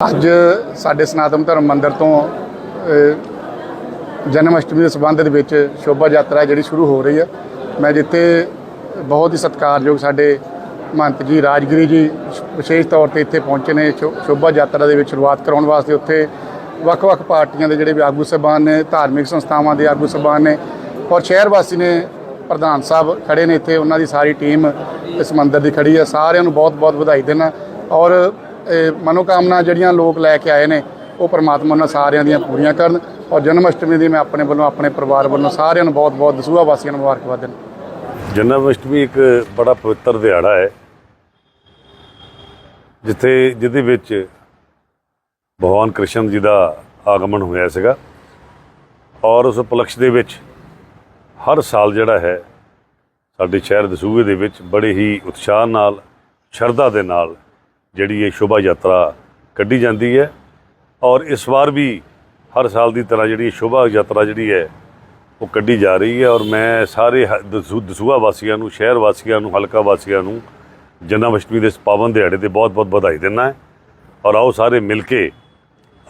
ਅੱਜ ਸਾਡੇ ਸਨਾਤਨ ਧਰਮ ਮੰਦਿਰ ਤੋਂ ਜਨਮ ਅਸ਼ਟਮੀ ਦੇ ਸੰਬੰਧ ਦੇ ਵਿੱਚ ਸ਼ੋਭਾ ਯਾਤਰਾ ਜਿਹੜੀ ਸ਼ੁਰੂ ਹੋ ਰਹੀ ਹੈ। ਮੈਂ ਜਿੱਥੇ ਬਹੁਤ ਹੀ ਸਤਿਕਾਰਯੋਗ ਸਾਡੇ ਮਹੰਤ ਜੀ, ਰਾਜਗਿਰੀ ਜੀ ਵਿਸ਼ੇਸ਼ ਤੌਰ ਤੇ ਇੱਥੇ ਪਹੁੰਚੇ ਨੇ, ਸ਼ੋ- ਸ਼ੋਭਾ ਯਾਤਰਾ ਦੇ ਵਿੱਚ ਸ਼ੁਰੂਆਤ ਕਰਾਉਣ ਵਾਸਤੇ ਉੱਥੇ ਵੱਖ-ਵੱਖ ਪਾਰਟੀਆਂ ਦੇ ਜਿਹੜੇ ਵੀ ਆਗੂ ਸਭਾਨ ਨੇ, ਧਾਰਮਿਕ ਸੰਸਥਾਵਾਂ ਦੇ ਆਗੂ ਸਭਾਨ ਨੇ ਔਰ ਸ਼ਹਿਰ ਵਾਸੀ ਨੇ ਪ੍ਰਧਾਨ ਸਾਹਿਬ ਖੜੇ ਨੇ ਇੱਥੇ, ਉਹਨਾਂ ਦੀ ਸਾਰੀ ਟੀਮ ਇਸ ਮੰਦਿਰ ਦੀ ਖੜੀ ਹੈ। ਸਾਰਿਆਂ ਨੂੰ ਬਹੁਤ-ਬਹੁਤ ਵਧਾਈ ਦੇਣਾ ਔਰ ਮਨੋਕਾਮਨਾ ਜਿਹੜੀਆਂ ਲੋਕ ਲੈ ਕੇ ਆਏ ਨੇ, ਉਹ ਪ੍ਰਮਾਤਮਾ ਉਹਨਾਂ ਸਾਰਿਆਂ ਦੀਆਂ ਪੂਰੀਆਂ ਕਰਨ ਔਰ ਜਨਮ ਅਸ਼ਟਮੀ ਦੀ ਮੈਂ ਆਪਣੇ ਵੱਲੋਂ ਆਪਣੇ ਪਰਿਵਾਰ ਵੱਲੋਂ ਸਾਰਿਆਂ ਨੂੰ ਬਹੁਤ-ਬਹੁਤ ਦਸੂਹਾ ਵਾਸੀਆਂ ਨੂੰ ਮੁਬਾਰਕਬਾਦ ਦਿੰਦਾ। ਜਨਮ ਅਸ਼ਟਮੀ ਇੱਕ ਬੜਾ ਪਵਿੱਤਰ ਦਿਹਾੜਾ ਹੈ, ਜਿੱਥੇ, ਜਿਹਦੇ ਵਿੱਚ ਭਗਵਾਨ ਕ੍ਰਿਸ਼ਨ ਜੀ ਦਾ ਆਗਮਨ ਹੋਇਆ ਸੀਗਾ ਔਰ ਉਸ ਉਪਲਕਸ਼ ਦੇ ਵਿੱਚ ਹਰ ਸਾਲ ਜਿਹੜਾ ਹੈ, ਸਾਡੇ ਸ਼ਹਿਰ ਦਸੂਹੇ ਦੇ ਵਿੱਚ ਬੜੇ ਹੀ ਉਤਸ਼ਾਹ ਨਾਲ, ਸ਼ਰਧਾ ਦੇ ਨਾਲ ਜਿਹੜੀ ਇਹ ਸ਼ੋਭਾ ਯਾਤਰਾ ਕੱਢੀ ਜਾਂਦੀ ਹੈ ਔਰ ਇਸ ਵਾਰ ਵੀ ਹਰ ਸਾਲ ਦੀ ਤਰ੍ਹਾਂ ਜਿਹੜੀ ਸ਼ੋਭਾ ਯਾਤਰਾ ਜਿਹੜੀ ਹੈ ਉਹ ਕੱਢੀ ਜਾ ਰਹੀ ਹੈ ਔਰ ਮੈਂ ਸਾਰੇ ਦਸੂਆ ਵਾਸੀਆਂ ਨੂੰ ਸ਼ਹਿਰ ਵਾਸੀਆਂ ਨੂੰ ਹਲਕਾ ਵਾਸੀਆਂ ਨੂੰ ਜਨਮਸ਼ਟਮੀ ਦੇ ਪਾਵਨ ਦਿਹਾੜੇ ਤੇ ਬਹੁਤ-ਬਹੁਤ ਵਧਾਈ ਦਿੰਦਾ ਹੈ ਔਰ ਆਓ ਸਾਰੇ ਮਿਲ ਕੇ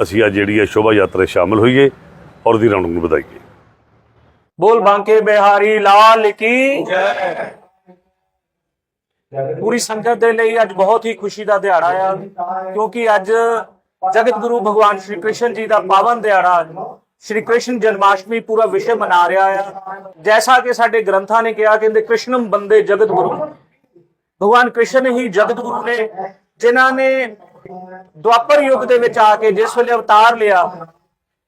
ਅਸੀਂ ਅੱਜ ਜਿਹੜੀ ਹੈ ਸ਼ੋਭਾ ਯਾਤਰਾ ਸ਼ਾਮਲ ਹੋਈਏ ਔਰ ਦੀ ਰੌਣਕ ਨੂੰ ਵਧਾਈਏ। ਬੋਲ ਬਾਂਕੇ ਬਿਹਾਰੀ ਲਾਲ ਕੀ? ਪੂਰੀ ਸੰਗਤ ਦੇ ਲਈ ਅੱਜ ਬਹੁਤ ਹੀ ਖੁਸ਼ੀ ਦਾ ਦਿਹਾੜਾ ਆ, ਕਿਉਂਕਿ ਅੱਜ ਜਗਤ ਗੁਰੂ ਭਗਵਾਨ ਸ਼੍ਰੀ ਕ੍ਰਿਸ਼ਨ ਜੀ ਦਾ ਪਾਵਨ ਦਿਹਾੜਾ ਸ਼੍ਰੀ ਕ੍ਰਿਸ਼ਨ ਜਨਮਾਸ਼ਟਮੀ ਪੂਰਾ ਵਿਸ਼ਵ ਮਨਾ ਰਿਹਾ ਆ। ਜੈਸਾ ਕਿ ਸਾਡੇ ਗ੍ਰੰਥਾਂ ਨੇ ਕਿਹਾ, ਕਹਿੰਦੇ ਕ੍ਰਿਸ਼ਨਮ ਬੰਦੇ ਜਗਤ ਗੁਰੂ। ਭਗਵਾਨ ਕ੍ਰਿਸ਼ਨ ਹੀ ਜਗਤ ਗੁਰੂ ਨੇ, ਜਿਨ੍ਹਾਂ ਨੇ ਦੁਆਪਰ ਯੁੱਗ ਦੇ ਵਿੱਚ ਆ ਕੇ ਜਿਸ ਵੇਲੇ ਅਵਤਾਰ ਲਿਆ,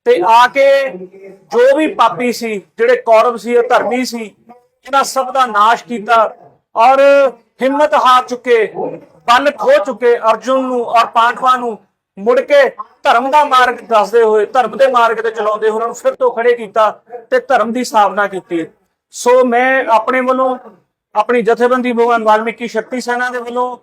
ਤੇ ਆ ਕੇ ਜੋ ਵੀ ਪਾਪੀ ਸੀ, ਜਿਹੜੇ ਕੌਰਵ ਸੀ, ਉਹ ਧਰਮੀ ਸੀ ਇਹਨਾਂ ਸਭ ਦਾ ਨਾਸ਼ ਕੀਤਾ ਔਰ ਹਿੰਮਤ ਹਾਰ ਚੁੱਕੇ ਬਲ ਖੋ ਚੁੱਕੇ ਅਰਜੁਨ ਨੂੰ ਔਰ ਪਾਂਡਵਾਂ ਨੂੰ ਮੁੜ ਕੇ ਧਰਮ ਦਾ ਮਾਰਗ ਦੱਸਦੇ ਹੋਏ, ਧਰਮ ਦੇ ਮਾਰਗ ਤੇ ਚਲਾਉਂਦੇ ਹੋਏ ਉਹਨਾਂ ਨੂੰ ਫਿਰ ਤੋਂ ਖੜੇ ਕੀਤਾ ਤੇ ਧਰਮ ਦੀ ਸਥਾਪਨਾ ਕੀਤੀ। ਸੋ ਮੈਂ ਆਪਣੇ ਵੱਲੋਂ ਆਪਣੀ ਜਥੇਬੰਦੀ ਭਗਵਾਨ ਵਾਲਮੀਕੀ ਸ਼ਕਤੀ ਸੈਨਾ ਦੇ ਵੱਲੋਂ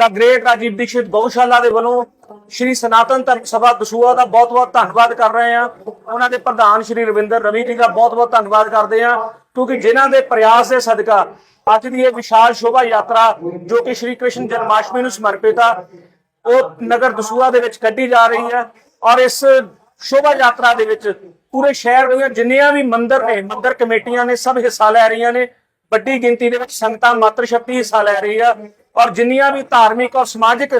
ਦਾ ਗ੍ਰੇਟ ਰਾਜੀਵ ਦੀਕਸ਼ਿਤ ਗਊਸ਼ਾਲਾ ਦੇ ਵੱਲੋਂ ਸ਼੍ਰੀ ਸਨਾਤਨ ਧਰਮ ਸਭਾ ਦਸੂਹਾ ਦਾ ਬਹੁਤ-ਬਹੁਤ ਧੰਨਵਾਦ ਕਰ ਰਹੇ ਹਾਂ। ਉਹਨਾਂ ਦੇ ਪ੍ਰਧਾਨ ਸ਼੍ਰੀ ਰਵਿੰਦਰ ਰਵੀ ਜੀ ਦਾ ਬਹੁਤ-ਬਹੁਤ ਧੰਨਵਾਦ ਕਰਦੇ ਹਾਂ, ਕਿਉਂਕਿ ਜਿਨ੍ਹਾਂ ਦੇ ਪ੍ਰਯਾਸ ਦੇ ਸਦਕਾ ਅੱਜ ਦੀ ਇਹ ਵਿਸ਼ਾਲ ਸ਼ੋਭਾ ਯਾਤਰਾ ਜੋ ਕਿ ਸ਼੍ਰੀ ਕ੍ਰਿਸ਼ਨ ਜਨਮਾਸ਼ਟਮੀ ਨੂੰ ਸਮਰਪਿਤ ਆ, ਉਹ ਨਗਰ ਦਸੂਹਾ ਦੇ ਵਿੱਚ ਕੱਢੀ ਜਾ ਰਹੀ ਹੈ ਔਰ ਇਸ ਸ਼ੋਭਾ ਯਾਤਰਾ ਦੇ ਵਿੱਚ ਪੂਰੇ ਸ਼ਹਿਰ ਦੀਆਂ ਜਿੰਨੀਆਂ ਵੀ ਮੰਦਿਰ ਨੇ, ਮੰਦਿਰ ਕਮੇਟੀਆਂ ਨੇ, ਸਭ ਹਿੱਸਾ ਲੈ ਰਹੀਆਂ ਨੇ। ਵੱਡੀ ਗਿਣਤੀ ਦੇ ਵਿੱਚ ਸੰਗਤਾਂ ਮਾਤਰ ਸ਼ਕਤੀ ਹਿੱਸਾ ਲੈ ਰਹੀ ਆ। ਔਰ ਜਿੰਨੀਆਂ ਵੀ ਧਾਰਮਿਕ ਔਰ ਸਮਾਜਿਕ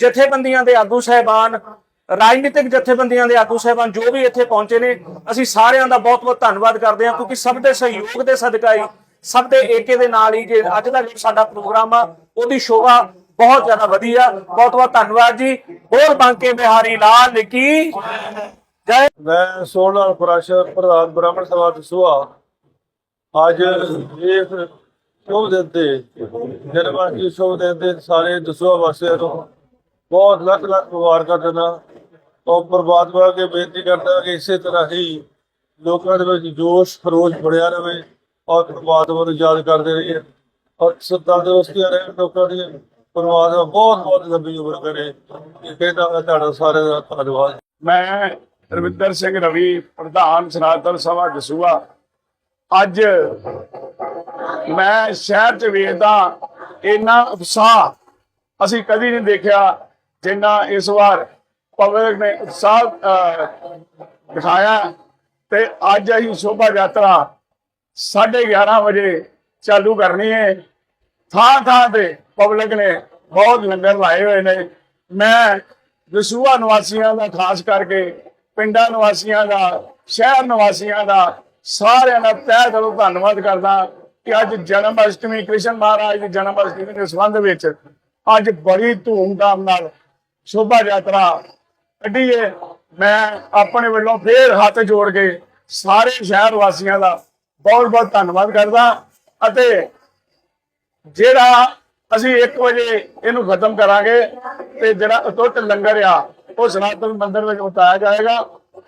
ਜਥੇਬੰਦੀਆਂ ਦੇ ਆਗੂ ਸਹਿਬਾਨ, ਰਾਜਨੀਤਿਕ ਜਥੇਬੰਦੀਆਂ ਦੇ ਆਗੂ ਸਹਿਬਾਨ ਜੋ ਵੀ ਇੱਥੇ ਪਹੁੰਚੇ ਨੇ, ਅਸੀਂ ਸਾਰਿਆਂ ਦਾ ਬਹੁਤ-ਬਹੁਤ ਧੰਨਵਾਦ ਕਰਦੇ ਹਾਂ ਕਿਉਂਕਿ ਸਭ ਦੇ ਸਹਿਯੋਗ ਦੇ ਸਦਕਾ ਹੀ, ਸਭ ਦੇ ਏਕੇ ਦੇ ਨਾਲ ਹੀ ਜੇ ਅੱਜ ਦਾ ਸਾਡਾ ਪ੍ਰੋਗਰਾਮ ਆ, ਉਹਦੀ ਸ਼ੋਭਾ ਬਹੁਤ ਜ਼ਿਆਦਾ ਵਧੀਆ। ਬਹੁਤ-ਬਹੁਤ ਧੰਨਵਾਦ ਜੀ। ਬੋਲ ਬਾਂਕੇ ਬਿਹਾਰੀ ਲਾਲ ਕੀ? ਜੈ ਮੈਂ ਸੋਹਣ ਲਾਲ ਪ੍ਰਧਾਨ ਬ੍ਰਾਹਮਣ ਸਭਾ। ਦਸੂਹਾ ਅੱਜ ਇਸ ਸ਼ੁਭ ਦਿੰਦੇ ਤੇ ਜਨਮਾਸ਼ਟਮੀ ਸ਼ੁਭ ਸਾਰੇ ਦਸੂਹਾ ਵਾਸੀਆਂ ਨੂੰ। ਬਹੁਤ ਲੱਖ ਲੱਖ ਮੁਬਾਰਕਾਂ ਦਿੰਦਾ ਔਰ ਪਰਮਾਤਮਾ ਅੱਗੇ ਬੇਨਤੀ ਕਰਦਾ ਕਿ ਇਸੇ ਤਰ੍ਹਾਂ ਹੀ ਲੋਕਾਂ ਦੇ ਵਿੱਚ ਜੋਸ਼, ਖਰੋਸ਼ ਬਣਿਆ ਰਹੇ ਔਰ ਪਰਮਾਤਮਾ ਨੂੰ ਯਾਦ ਕਰਦੇ ਰਹੀਏ। ਔਰ ਸਦਾ ਦੋਸਤੀਆਂ ਰਹੇ ਲੋਕਾਂ ਦੀ ਪਰਮਾਤਮਾ ਬਹੁਤ ਬਹੁਤ ਲੰਬੀ ਉਮਰ ਕਰੇ। ਇਹ ਕਹਿੰਦਾ ਤੁਹਾਡਾ ਸਾਰਿਆਂ ਦਾ ਧੰਨਵਾਦ। ਮੈਂ ਰਵਿੰਦਰ ਸਿੰਘ ਰਵੀ, ਪ੍ਰਧਾਨ ਸਨਾਤਨ ਸਭਾ ਦਸੂਆ ਅੱਜ ਮੈਂ ਸ਼ਹਿਰ ਚ ਵੇਖਦਾ ਇੰਨਾ ਉਤਸ਼ਾਹ ਅਸੀਂ ਕਦੀ ਨਹੀਂ ਦੇਖਿਆ ਜਿੰਨਾ ਇਸ ਵਾਰ ਪਬਲਿਕ ਨੇ ਉਤਸ਼ਾਹ ਅਹ, ਦਿਖਾਇਆ। ਤੇ ਅੱਜ ਅਸੀਂ ਸ਼ੋਭਾ ਯਾਤਰਾ 11:30 ਵਜੇ ਚਾਲੂ ਕਰਨੀ ਹੈ ਥਾਂ ਥਾਂ ਤੇ ਪਬਲਿਕ ਨੇ ਬਹੁਤ ਲੰਗਰ ਲਾਏ ਹੋਏ ਨੇ। ਮੈਂ ਦਸੂਹਾ ਨਿਵਾਸੀਆਂ ਦਾ ਖਾਸ ਕਰਕੇ ਪਿੰਡਾਂ ਨਿਵਾਸੀਆਂ ਦਾ ਸ਼ਹਿਰ ਨਿਵਾਸੀਆਂ ਦਾ ਸਾਰਿਆਂ ਦਾ ਤਹਿ ਦਿਲੋਂ ਧੰਨਵਾਦ ਕਰਦਾ। ਕਿ ਅੱਜ ਜਨਮ ਅਸ਼ਟਮੀ ਕ੍ਰਿਸ਼ਨ ਮਹਾਰਾਜ ਦੀ ਜਨਮ ਅਸ਼ਟਮੀ ਦੇ ਸੰਬੰਧ ਵਿੱਚ ਅੱਜ ਬੜੀ ਧੂਮਧਾਮ ਨਾਲ ਸ਼ੋਭਾ ਯਾਤਰਾ ਕੱਢੀਏ। ਮੈਂ ਆਪਣੇ ਵੱਲੋਂ ਫੇਰ ਹੱਥ ਜੋੜ ਕੇ ਸਾਰੇ ਸ਼ਹਿਰ ਵਾਸੀਆਂ ਦਾ ਬਹੁਤ ਬਹੁਤ ਧੰਨਵਾਦ ਕਰਦਾ ਅਤੇ ਜਿਹੜਾ ਅਸੀਂ 1 ਵਜੇ ਇਹਨੂੰ ਖਤਮ ਕਰਾਂਗੇ ਤੇ ਜਿਹੜਾ ਅਟੁੱਟ ਲੰਗਰ ਆ, ਉਹ ਸਨਾਤਨ ਮੰਦਿਰ ਵਿੱਚ ਉਤਾਇਆ ਜਾਏਗਾ।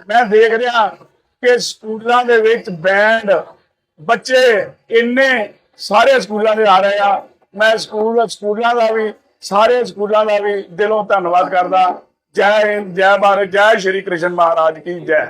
ਮੈਂ ਦੇਖ ਰਿਹਾ ਕਿ ਸਕੂਲਾਂ ਦੇ ਵਿੱਚ ਬੈਂਡ ਬੱਚੇ ਇੰਨੇ ਸਾਰੇ ਸਕੂਲਾਂ ਦੇ ਆ ਰਹੇ ਆ। ਮੈਂ ਸਕੂਲ ਸਕੂਲਾਂ ਦਾ ਵੀ, ਸਾਰੇ ਸਕੂਲਾਂ ਦਾ ਵੀ ਦਿਲੋਂ ਧੰਨਵਾਦ ਕਰਦਾ। ਜੈ ਹਿੰਦ, ਜੈ ਭਾਰਤ, ਜੈ ਸ਼੍ਰੀ ਕ੍ਰਿਸ਼ਨ ਮਹਾਰਾਜ ਕੀ ਜੈ।